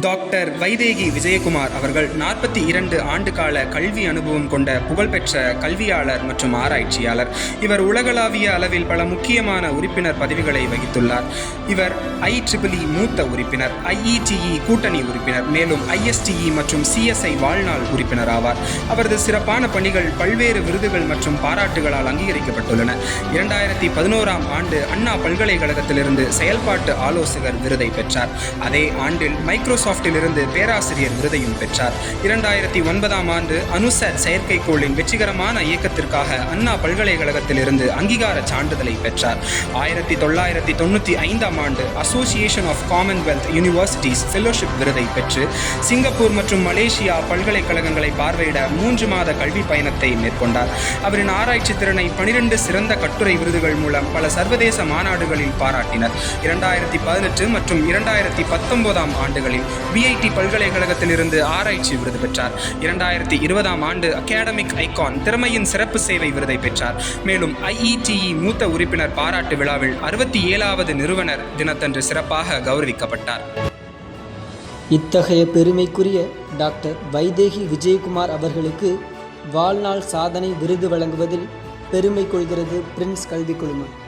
Doctor Vaidehi Vijayakumar அவர்கள் நாற்பத்தி இரண்டு ஆண்டு கால கல்வி அனுபவம் கொண்ட புகழ்பெற்ற கல்வியாளர் மற்றும் ஆராய்ச்சியாளர். இவர் உலகளாவிய அளவில் பல முக்கியமான உறுப்பினர் பதவிகளை வகித்துள்ளார். இவர் ஐ ட்ரிபிளி மூத்த உறுப்பினர் ஐஇடிஇ கூட்டணி உறுப்பினர் மேலும் ஐஎஸ்டிஇ மற்றும் சிஎஸ்ஐ வாழ்நாள் உறுப்பினர் ஆவார். அவரது சிறப்பான பணிகள் பல்வேறு விருதுகள் மற்றும் பாராட்டுகளால் அங்கீகரிக்கப்பட்டுள்ளன. இரண்டாயிரத்தி பதினோராம் ஆண்டு அண்ணா பல்கலைக்கழகத்திலிருந்து செயல்பாட்டு ஆலோசகர் விருதை பெற்றார். அதே ஆண்டில் மைக்ரோசாஃப்டிலிருந்து பேராசிரியர் விருதையும் பெற்றார். இரண்டாயிரத்தி ஒன்பதாம் ஆண்டு அனுசட் செயற்கைக்கோளின் வெற்றிகரமான இயக்கத்திற்காக அண்ணா பல்கலைக்கழகத்திலிருந்து அங்கீகார சான்றிதழை பெற்றார். ஆயிரத்தி தொள்ளாயிரத்தி தொண்ணூற்றி ஐந்தாம் ஆண்டு association of commonwealth universities fellowship விருதை பெற்று சிங்கப்பூர் மற்றும் மலேசியா பல்கலைக்கழகங்களை பார்வையிட மூன்று மாத கல்வி பயணத்தை மேற்கொண்டார். அவரின் ஆராய்ச்சி திறனை பனிரெண்டு சிறந்த கட்டுரை விருதுகள் மூலம் பல சர்வதேச மாநாடுகளில் பாராட்டினர். இரண்டாயிரத்தி பதினெட்டு மற்றும் இரண்டாயிரத்தி பத்தொன்பதாம் ஆண்டுகளில் பிஐடி பல்கலைக்கழகத்திலிருந்து ஆராய்ச்சி விருது பெற்றார். இரண்டாயிரத்தி இருபதாம் ஆண்டு அகாடமிக் ஐகான் திறமையின் சிறப்பு சேவை விருதை பெற்றார். மேலும் ஐஇடிஇ மூத்த உறுப்பினர் பாராட்டு விழாவில் அறுபத்தி ஏழாவது நிறுவனர் தினத்தன்று சிறப்பாக கௌரவிக்கப்பட்டார். இத்தகைய பெருமைக்குரிய டாக்டர் வைதேகி விஜயகுமார் அவர்களுக்கு வாழ்நாள் சாதனை விருது வழங்குவதில் பெருமை கொள்கிறது பிரின்ஸ் கல்விக் குழுமம்.